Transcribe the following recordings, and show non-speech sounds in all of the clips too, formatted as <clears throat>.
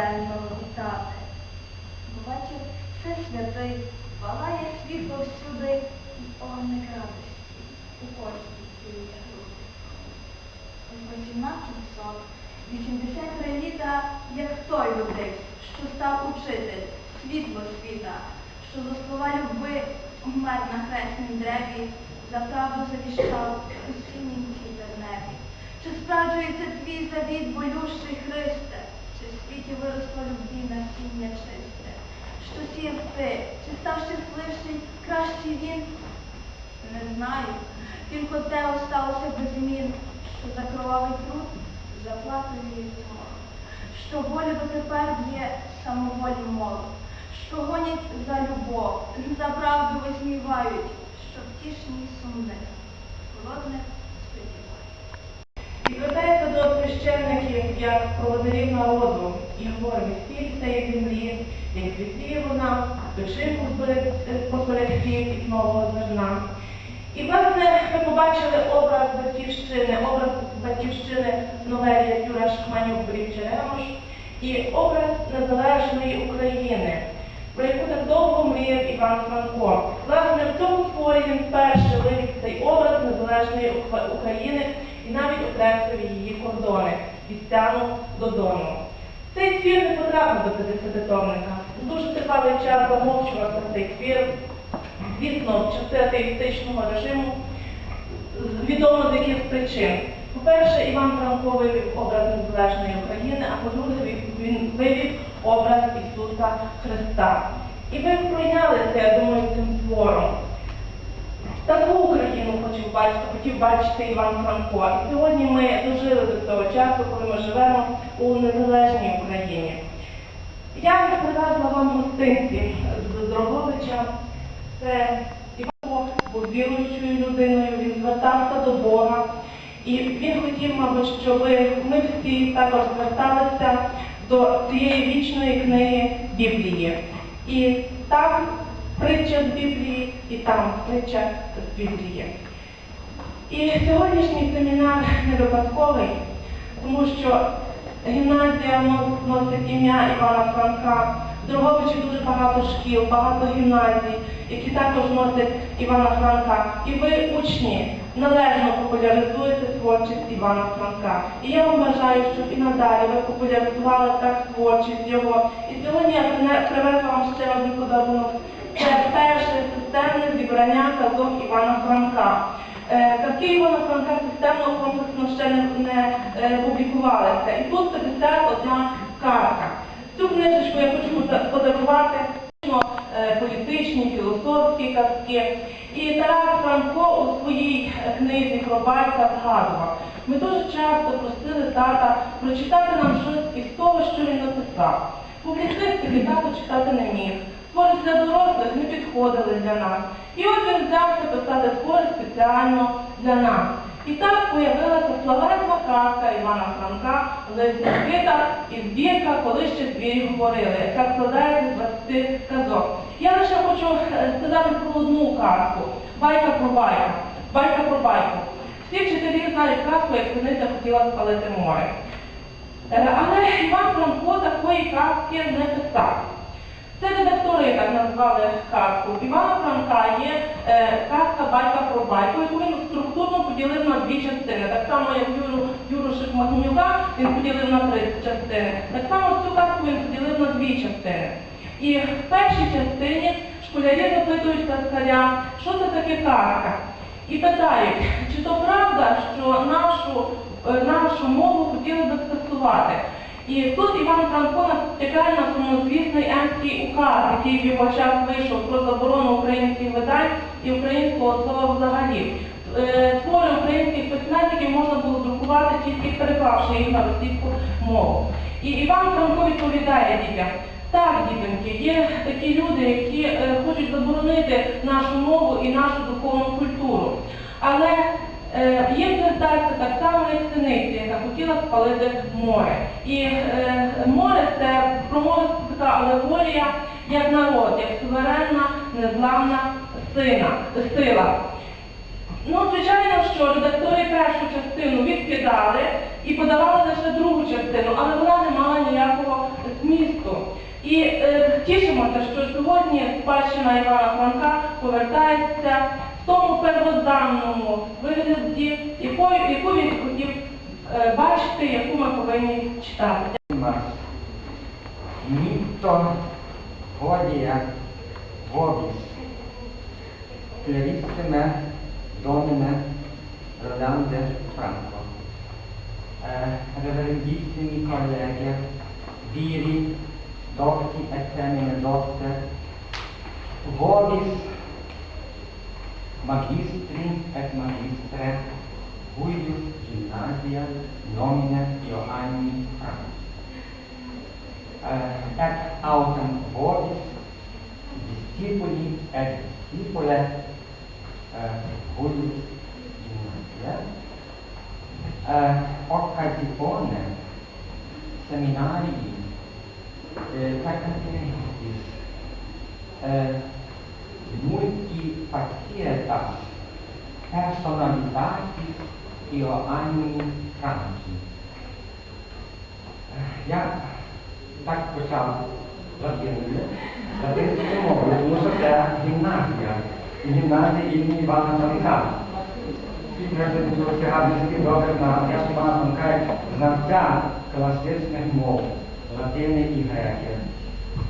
денного вітати. Бо бачив, все святий, палає світло всюди, і огник радості у кожній цілій груди. Ось 1800, 83 літа, як той людей, що став учитель, світло світа, що за слова люби вмер на хреснім древі, за правду завіщав у синім цій небі. Чи справджується твій завіт, болющий Христе, світі виросло любві насіння чисте? Що сіяв ти, чи став щасливший, кращий він? Не знаю, тільки те осталося без змін, що за кровавий труд заплатою є змор, що волю дотепер є самоволі молод, що гонять за любов, за правду висмівають, що втішні сумних, холодних звертається до священників як проводарів народу і говорить, стіль цієї землі, як світліє вона, душинку посеред хліб і нового зерна. І, власне, ми побачили образ батьківщини, образ батьківщини новелі Юра Шхманюк Борів Черемош і образ незалежної України, про яку так довго мріяв Іван Франко. Власне, в цьому творі він вперше вивів цей образ незалежної України і навіть окреслив її кордони від Стяну до Дону. Цей твір не потрапив до 50-томника. Дуже тривалий час замовчувався цей твір. Звісно, в часи атеїстичного режиму відомо з яких причин. По-перше, Іван Франко вивів образ незалежної України, а по-друге, він- вивів образ Ісуса Христа. І ви пройнялися, я думаю, цим твором. Таку Україну хотів бачити, хотів бачити Іван Франко. І сьогодні ми дожили до цього часу, коли ми живемо у незалежній Україні. Я привезла вам гостинці з Дроговича. Це Іван був віруючою людиною, він звертався до Бога. І він хотів, мабуть, щоб ми всі також зверталися до цієї вічної книги Біблії. І там притча з Біблії, і там притча з Біблії. І сьогоднішній семінар не випадковий, тому що гімназія нос- носить ім'я Івана Франка. В Дрогобичі дуже багато шкіл, багато гімназій, які також носять Івана Франка. І ви, учні, належно популяризуєте творчість Івана Франка. І я вам бажаю, щоб і надалі ви популяризували так творчість його. І сьогодні я привезла вам ще один подарунок. Це перше системне зібрання казок Івана Франка. Е, Казки Івана Франка системно комплексно ще не, е, публікувалися. І тут 51 казка. Цю книжечку я хочу подарувати е, політичні, філософські казки. І Тарас Франко у своїй книзі про батька згадував. Ми дуже часто просили тата прочитати нам щось із того, що він написав. Публіцистики тато читати не міг. Твори для дорослих не підходили для нас. І от він взявся писати твори спеціально для нас. І так появилася славетна казка Івана Франка Микита і збірка, коли ще звірі говорили, яка складається з 20 казок. Я лише хочу е, сказати про одну казку. Байка про байку. Байка про байку. Всі вчителі знають казку, як синиця хотіла спалити море. Е, Але Іван Франко такої казки не писав. Це редактори так назвали казку. Івана Франка є е, казка байка про байку, яку він структурно поділив на дві частини. Так само, як Юру, Юру Шихматнюка він поділив на три частини. Так само цю казку він поділив на дві частини. І в першій частині школярі запитують казкаря, що це таке казка. І питають, чи то правда, що нашу, е, нашу мову хотіли би скасувати. І тут Іван Франко натякає на сумнозвісний Емський указ, який в його час вийшов про заборону українських видань і українського слова взагалі. Е, Твори українських письменників можна було друкувати тільки переклавши їх на російську мову. І Іван Франко відповідає дітям. Так, дітоньки, є такі люди, які е, хочуть заборонити нашу мову і нашу духовну культуру. Але їм це так само, як синиці, яка хотіла спалити море. І е, море це промовиться така алегорія як народ, як суверенна, незламна сила. Ну, звичайно, що редактори першу частину відкидали і подавали лише другу частину, але вона не мала ніякого змісту. І тішимося, що сьогодні спадщина Івана Франка повертається в тому первозданному вигляді, якою, яку він хотів е, бачити, яку ми повинні читати. Hodie vobis clarissime domine Rolande Franco. Eh, reverendissimi colleghi, viri, docti et femine docte, vobis magistri et magistre huius gymnasia nomine Ioanni Frank. Uh, eh, et autem vobis discipuli et discipule eh, uh, huius gymnasia uh, eh, occasione seminarii uh, percantilis uh, multi facietas personalitatis Ioanni Franchi. Я так почав латиною. Латинською мовою, тому що це гімназія. І гімназія імені Івана Франка. І я дуже сьогодні добре знав, я ж Івана Франка як знавця класичних мов, латини і греки.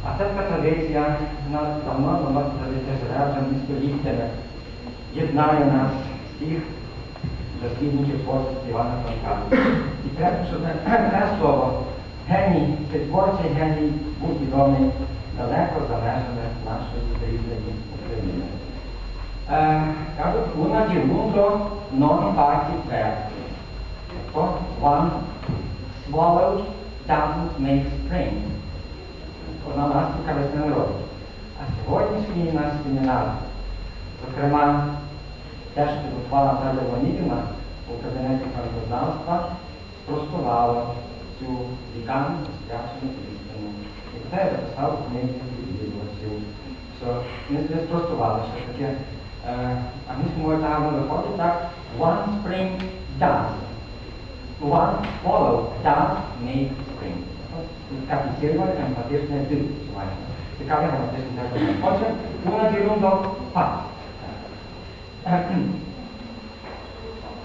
А це така традиція, вона давно, давно традиція живе вже століттями. Єднає нас всіх дослідників творчості Івана Франка. І треба, щоб <clears throat> те слово геній, цей творчий геній був відомий далеко за межами нашої рідної України. Е, кажуть, una di mundo non parti ver. Тобто, one swallowed doesn't make spring. Одна ластівка весни робить. А сьогоднішній наш семінар, зокрема, те, що підготувала Наталя Леонідівна у кабінеті правознавства, спростувала цю вікам освячену істину. І це я записав у книзі відвідувачів, що не спростували, що таке англійською мовою там виходить так, one spring does. One follow does make spring. Така підсилювання емпатичне дивування. Цікаве граматичне термін. Отже, una di mundo parti.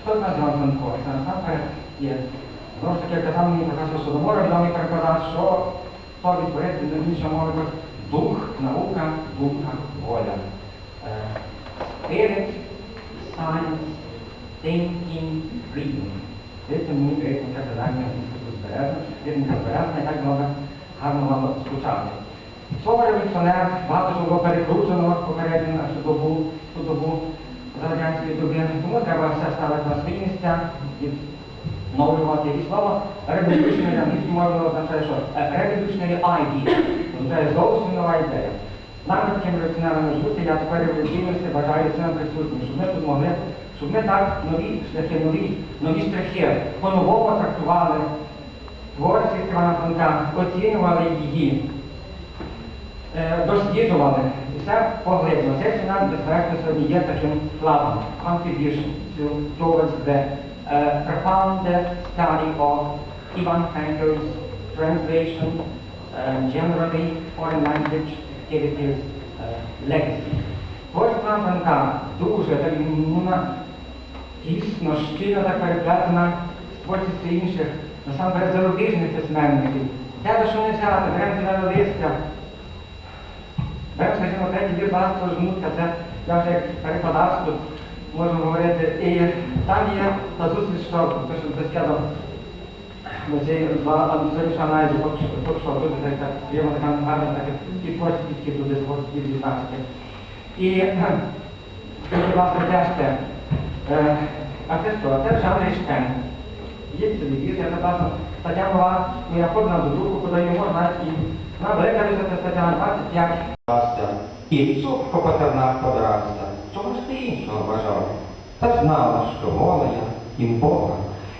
Хто з нас Іван Франко? Це насамперед є. Знову ж таки, казав мені професор Содомора, відомий перекладач, що хто відтворить від іншої мови, як дух, наука, думка, воля. Е, Spirit, science, thinking, freedom. Дивіться, мені ритм казання збережно, ритм збережно, і так много гарно вам звучати. Слово революціонер, багато було перекручено попередньо нашу добу, ту добу за радянської доби. Тому треба все ставити на свої місця і вновлювати. І слово революціонер англійською мовою означає, що революціонері idea. Тобто Це зовсім нова ідея. Нами таким революціонерами бути, я тепер революційності бажаю всім присутнім, щоб ми тут могли, щоб ми так нові шляхи, нові, нові штрихи по-новому трактували творчість Івана Франка, оцінювали її е, досліджували і все поглиблено. Цей семінар, безперечно, сьогодні є таким вкладом, contribution to, towards the uh, profound study of Ivan Franko's translation, um, generally foreign language activities, uh, legacy. Творчість Івана Франка дуже так, ну, тісно, щільно так переплетена з творчістю інших, насамперед зарубіжних письменників. Де що не взяти, беремо тебе листя, Беремо, скажімо, третій вір Лаского жмутка, це я вже як перекладач тут можу говорити. І там є та зустріч, що те, що бесіда музею сьогоднішнього аналізу, поки що дуже так, так, є така гарна, так, творчі підхід туди творчі дізнатися. І <clears throat> власне, теж те, е, а це що? Це жанр. Є телевізія, власне, стаття була, я ходила до друку, куди її можна, і велика це стаття на 25 Растя, і цупко патернах подрастя. Чого ж ти іншого бажав? Та знала, що воля їм Бога.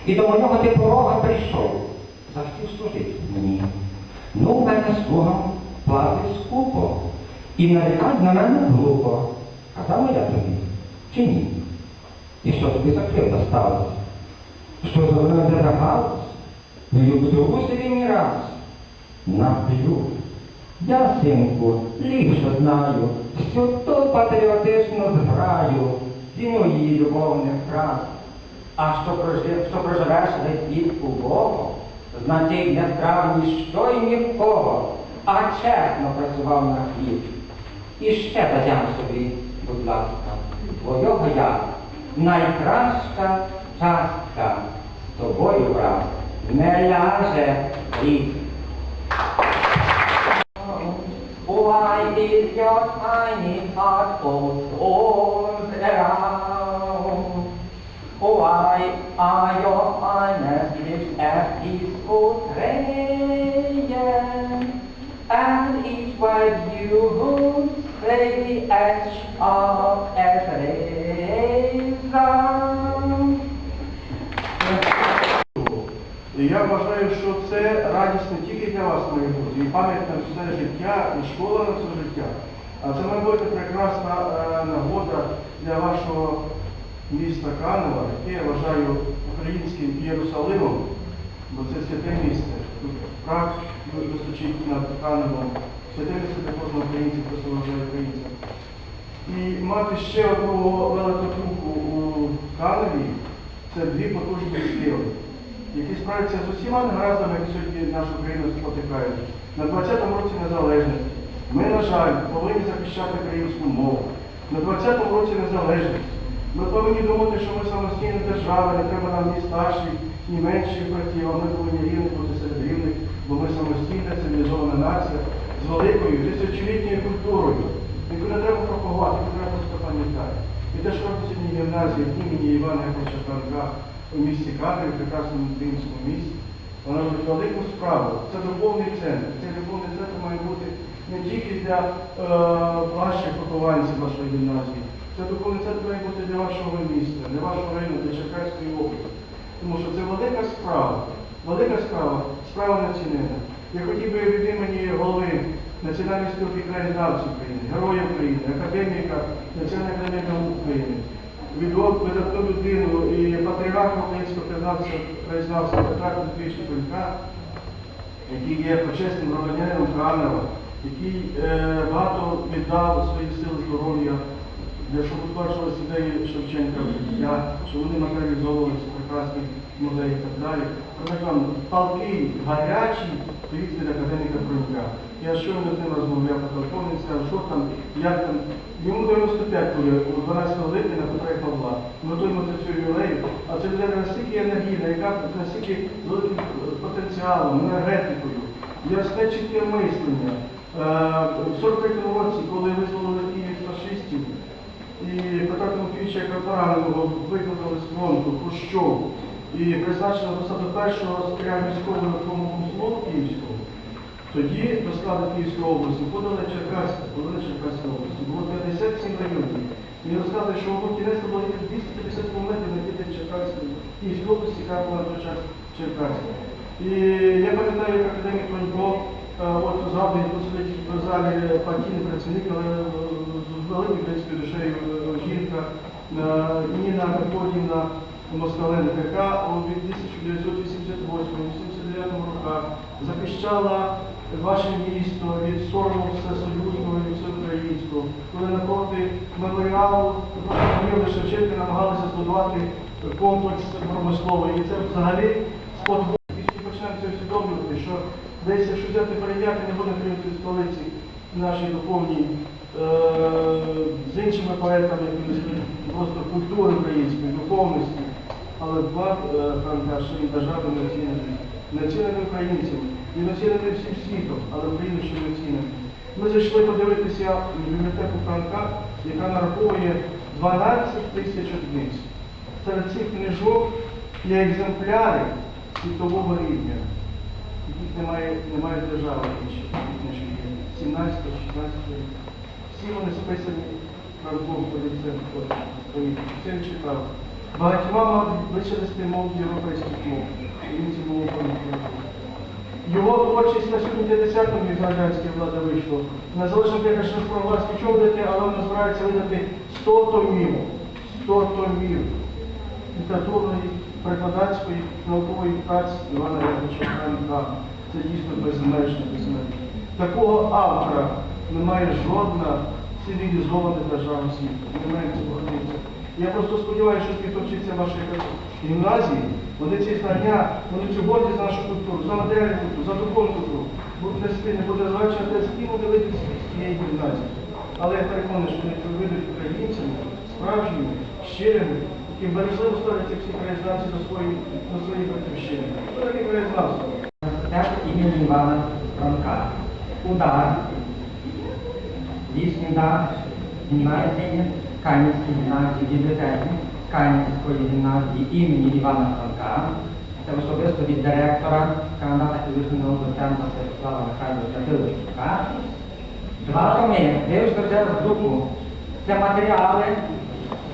І до мого ти порога прийшов. Захотів служити мені. Ну, в мене слугам платить скупо. І нарікать на мене глупо. Казав я тобі, чи ні? І що тобі за кривда сталося? Що за мене задрахалось? Ну, і вдругу собі мій раз. Нап'ю. Я, синку, ліпше знаю, що ту патріотичну зграю, ціну її любовних фраз. А що, прожив, що проживеш весь вік у Богу, значить не вкрав ніщо й ні в кого, а чесно працював на хліб. І ще дадям собі, будь ласка, твого я, найкраща частка तो वो युवराज मैं यहाँ से ही Why is your tiny heart all all around? Why are your finest lips as peaceful rain? And each word you say the edge of every razor. І я вважаю, що це радість не тільки для вас, мої друзі, і пам'ять на все життя, і школа на все життя. А це має бути прекрасна е, нагода для вашого міста Канева, яке я вважаю українським Єрусалимом, бо це святе місце. Тут прах вистачить над Каневом. Святе місце для кожного українця, себе вважає українцем. І мати ще одного великотруку у Каневі це дві потужні сили які справляться з усіма негараздами, які сьогодні нашу країну спотикають. На 20-му році незалежності ми, на жаль, повинні захищати українську мову. На 20-му році незалежності ми повинні думати, що ми самостійна держава, не треба нам ні старших, ні менших братів, а ми повинні рівних бути серед рівних, бо ми самостійна цивілізована нація з великою тисячолітньою культурою, яку не треба пропагувати, яку треба пам'ятати. Робить сьогодні гімназія імені Івана Яковлевича Франка у місті Кадрі, в прекрасному українському місті, вона робить велику справу. Це духовний центр. Цей духовний центр має бути не тільки для е, ваших вихованців вашої гімназії. Це духовний центр має бути для вашого міста, для вашого району, для Черкаської області. Тому що це велика справа, велика справа, справа націнена. Я хотів би від імені голови Національної спілки краєзнавців України, Героя України, академіка Національної академії України, відому видатну людину і патріарха українського краєзнавця Петра Кузьміча Пенька, який є почесним громадянином Канева, який е, багато віддав свої сили здоров'я, щоб утверджувалися ідеї Шевченка в життя, щоб вони матеріалізовувалися прекрасні музеї і так далі. Палкий, гарячий стоїть академіка Брунька. Я щойно з ним розмовляв по телефону, сказав, що там, як там. Йому 95 коли у 12 липня на Петра Павла. Ми готуємо цього ювілею, а це людина настільки енергійна, яка настільки великим потенціалом, енергетикою, ясне чітке мислення. Е, В 43-му році, коли визволили Київ фашистів, і Петра Тимофійовича, яка викликали з фронту, Хрущов, і призначено до першого секретаря міського виконавчого слова Київського, тоді до складу Київської області подали Черкаська, подали Черкаська області. Було 57 районів. І розказує, що воно кінець було 250 кілометрів на тільки Черкаської, Київської області, яка була на той час Черкаська. І я пам'ятаю, як академік Панько, е, от згадує, тут сидить в залі партійний працівник, але е, з великою українською душею е, жінка Ніна Мефодівна Москаленко, яка у 1988-89 роках захищала ваше місто від сорому всесоюзного і всеукраїнського, коли напроти меморіалу Мирна Шевченка намагалися збудувати комплекс промисловий. І це взагалі сподобалося. І почнемо усвідомлювати, що десь, якщо взяти перейняти, не буде прийняти столиці нашій духовній е, з іншими поетами, просто культури української, духовності. Але два Франка, що він державно не оцінений. Не оцінений українцям, він оцінений всім світом, але Україну ще не оцінений. Ми зайшли подивитися в бібліотеку Франка, яка нараховує 12 тисяч одиниць. Серед цих книжок є екземпляри світового рівня, яких немає, немає держави інші, є. 17 16 рік. Всі вони списані Франком, це Це він читав. Багатьма мав вичерпати мов європейських мов. Він мови пам'ятає. Його творчість на сьогодні 50-му від радянської влади вийшло. Незалежно як що власні чого видати, але воно збирається видати 100 томів. 100 томів літературної, прикладацької, наукової праці Івана Яковлевича Франка. Це дійсно безмежно, безмежно. Такого автора немає жодна цивілізована держава світу. Немає цього. Я просто сподіваюся, що ті, хто вчиться в вашій гімназії, вони ці знання, вони цю за нашу культуру, за матеріальну культуру, за духовну культуру, будуть нести, не буде зважаючи на те, з ким вони з цієї гімназії. Але я переконаний, що вони вийдуть українцями, справжніми, щирими, які бережливо ставляться всі краєзнавці до своєї, до своєї батьківщини. Що таке краєзнавство? Імені Івана Франка. Удар. Дійсний удар гімназії, Канівській гімназії, бібліотеки Канівської гімназії імені Івана Франка. Це особисто від директора кандидата фізичної науки доцента Святослава Михайловича Филипчука. Два томи, дивишся вже з друку. Це матеріали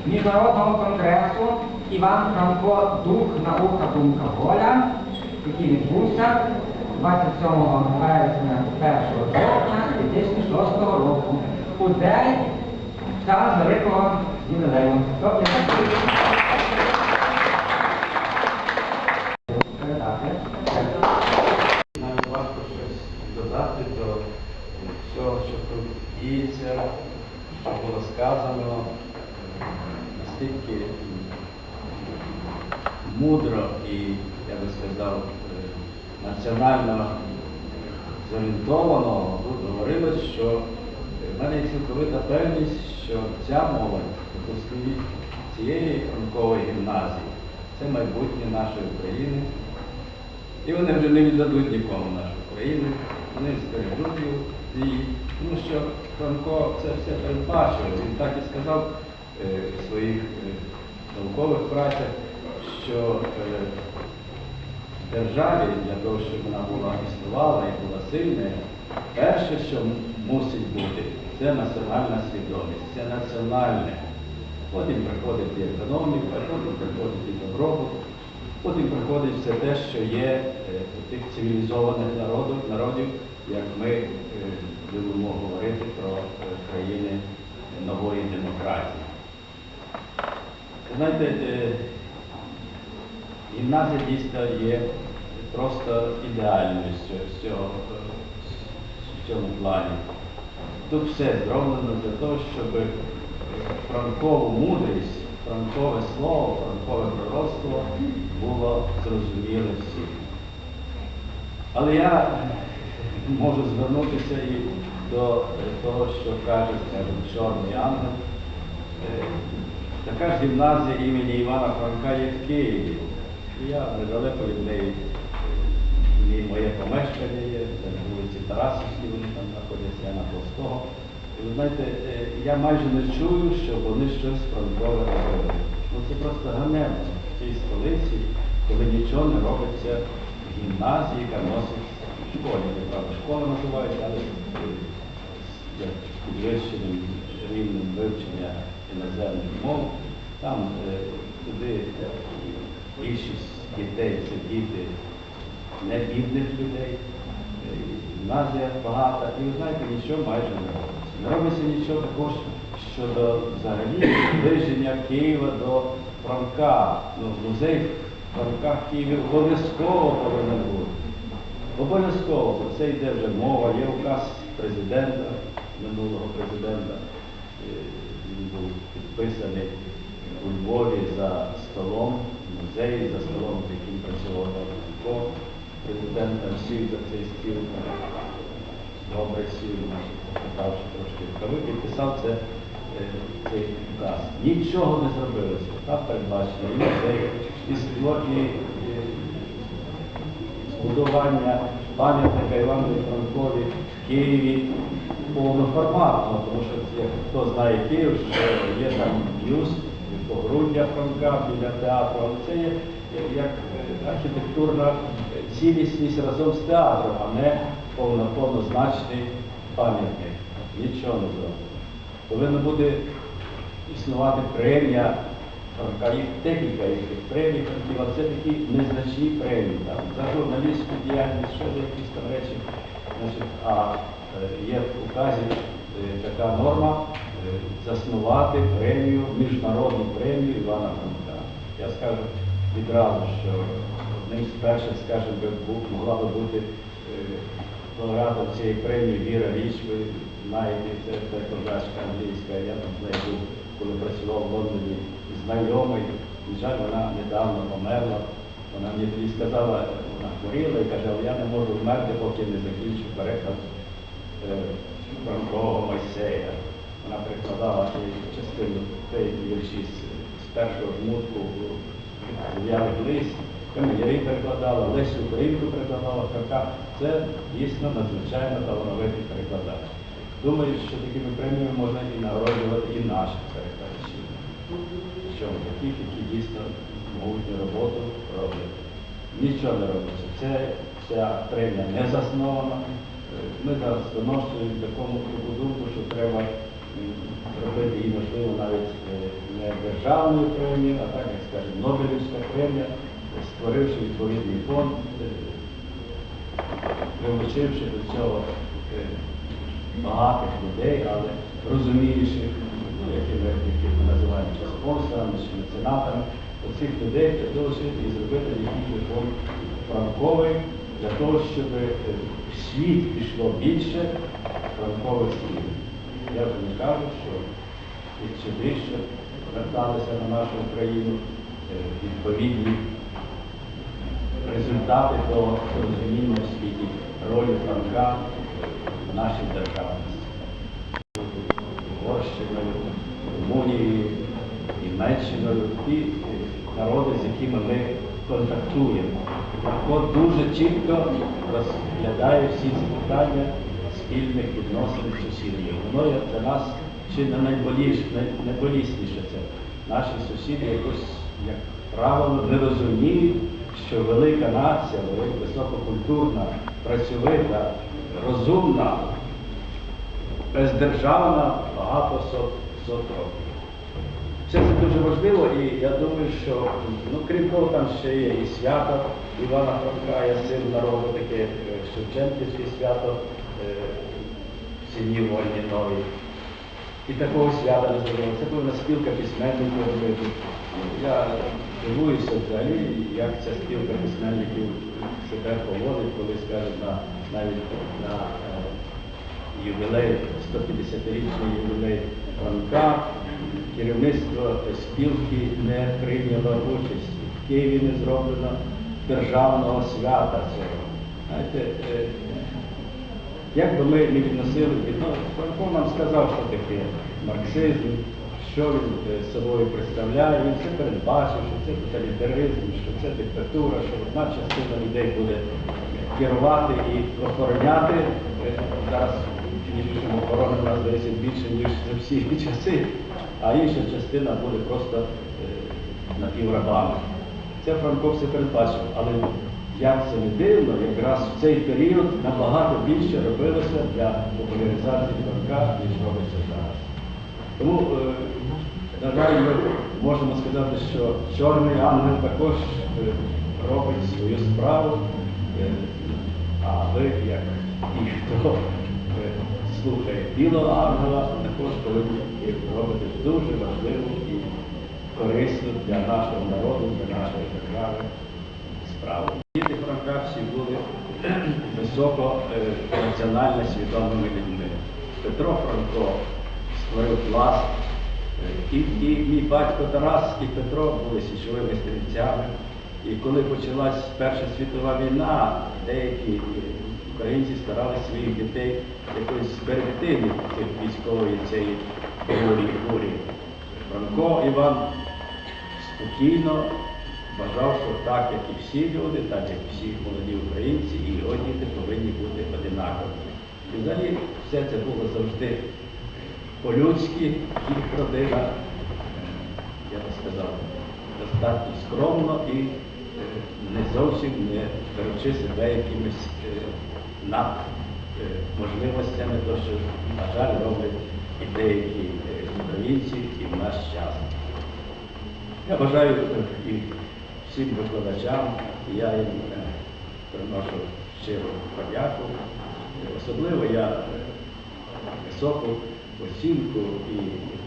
Міжнародного конгресу Іван Франко Дух, наука, думка, воля, який відбувся 27 вересня 1 жовтня 2006 року у день великого ювілею. Тобто, передати. Навіть важко щось додати до всього, що тут діється, що було сказано, е, настільки мудро і, я би сказав, е, національно зорієнтовано тут говорилось, що в мене є цілковита певність, що ця молодь, випускники цієї ранкової гімназії, це майбутнє нашої України. І вони вже не віддадуть нікому нашу країну, вони збережуть її, тому що Франко це все передбачив. Він так і сказав е, в своїх е, наукових працях, що е, державі для того, щоб вона була існувала і була сильна, перше, що мусить бути, це національна свідомість, це національне. Потім приходить і економіка, потім приходить і добробут, потім приходить все те, що є е, у тих цивілізованих народів, народів як ми е, любимо говорити про е, країни нової демократії. Знаєте, гімназія дійсно є просто ідеальною з цьому плані. Тут все зроблено для того, щоб франкову мудрість, франкове слово, франкове пророцтво було зрозуміле всім. Але я можу звернутися і до того, що каже Чорний Ангел. Така ж гімназія імені Івана Франка є в Києві. Я недалеко від неї, і моє помешкання є, це на вулиці Тарасівській, вони там знаходяться, я на Толстого. І ви знаєте, е, я майже не чую, щоб вони щось франкове робили. Ну це просто ганебно в цій столиці, коли нічого не робиться в гімназії, яка носить школі. Неправда, школа називається, але як підвищеним рівнем вивчення іноземних мов. Там е, туди е, більшість дітей це діти не бідних людей, е, гімназія багата, і ви знаєте, нічого майже не робиться. Не робиться нічого також щодо взагалі наближення Києва до Франка. Ну, музей Франка в Києві обов'язково повинен бути. Обов'язково про це йде вже мова, є указ президента, минулого президента. Е, Він був підписаний у Львові за столом, музеї, за столом, з яким працював Франко. Президент там сів за цей стіл, добре сів, запитавши трошки рукави, підписав це, е, цей указ. Нічого не зробилося. Там передбачено і музей, і створені будування пам'ятника Івану Франкові в Києві повноформатно, тому що як хто знає Київ, що є там бюст погруддя Франка біля театру, але це є як е, архітектурна цілісність разом з театром, а не повно- повнозначний пам'ятник. Нічого не зроблено. Повинна буде існувати премія їх декілька тих премій це такі незначні премії. Там, за журналістську діяльність, ще за якісь там речі. Значить, а є в указі така норма заснувати премію, міжнародну премію Івана Франка. Я скажу відразу, що перших, скажімо, могла би бути е, лауреатом цієї премії Віра Річ, ви знаєте, це перекладачка англійська, я там з коли працював в Лондоні, знайомий, і жаль, вона недавно померла. Вона мені сказала, вона хворіла і каже, я не можу вмерти, поки не закінчу переклад е, Франкового Мойсея. Вона перекладала частину цієї вірші з, першого жмутку Зів'ялих лист, Кам'ярі перекладала, Лесю Українку перекладала, Карка. Це дійсно надзвичайно талановитий перекладач. Думаю, що такими преміями можна і нагороджувати і наших перекладачів. Що таких, які дійсно могутню роботу роблять. Нічого не робиться. Це ця премія не заснована. Ми зараз виношуємо такому таку думку, що треба зробити її, можливо, навіть е, не державною премією, а так, як скажемо, Нобелівська премія, створивши відповідний фонд, е, до цього е, багатих людей, але розуміючих, ну, які ми, які ми називаємо спонсорами, чи меценатами, оцих людей приділити і зробити якийсь фонд франковий для того, щоб е, в світ пішло більше франкових слів. Я вже не кажу, що сюди ще верталися на нашу Україну е, відповідні результати того розуміння в світі ролі Франка в нашій державності. Угорщиною, Румунією, Німеччиною, е, народи, з якими ми контактуємо. Франко дуже чітко розглядає всі ці питання спільних відносин з сусідами. Воно є для нас чи не найболіше, найболісніше це. Наші сусіди якось, як правило, не розуміють, що велика нація, висококультурна, працьовита, розумна, бездержавна багато сот, сот. Все це дуже важливо, і я думаю, що ну, крім того, там ще є і свято Івана Франка, я син народу, таке е, Шевченківське свято е, в сім'ї вольні новій. І такого свята не зробили. Це повинна спілка письменників робити. Я дивуюся взагалі, як ця спілка письменників себе поводить, коли на навіть на е, ювілей, 150-річний ювілей Франка, керівництво спілки не прийняло участі. В Києві не зроблено державного свята цього. Знаєте, е, як би ми не відносили, ну, Франко нам сказав, що таке марксизм, що він е, собою представляє, він це передбачив, що це тоталітаризм, що це диктатура, що одна частина людей буде керувати і охороняти. Е, Зараз фінішуємо охорони у нас здається більше, ніж за всі часи, а інша частина буде просто е, напіврабами. Це Франко все передбачив, але як це не дивно, якраз в цей період набагато більше робилося для популяризації Франка, ніж робиться зараз. Тому, на жаль, ми можемо сказати, що Чорний ангел також е, робить свою справу, е, а ви, як ті, хто е, слухає білого ангела, також повинні робити дуже важливу і корисну для нашого народу, для нашої держави справу. Діти Франка всі були <clears throat> високо е, національно свідомими людьми. Петро Франко створив пласт. І, і мій батько Тарас і Петро були січовими стрільцями. І коли почалась Перша світова війна, деякі українці старалися своїх дітей якось зберегти від цих військової цієї бурі. бурі. Франко Іван спокійно вважав, що так, як і всі люди, так як всі молоді українці, і його діти повинні бути одинаковими. І взагалі все це було завжди по-людськи, їх родина, я би сказав, достатньо скромно і е, не зовсім не беручи себе якимись е, над е, можливостями, то що, на жаль, роблять і деякі українці і в наш час. Я бажаю і всім викладачам, я їм приношу щиру подяку. Особливо я високу o cinco y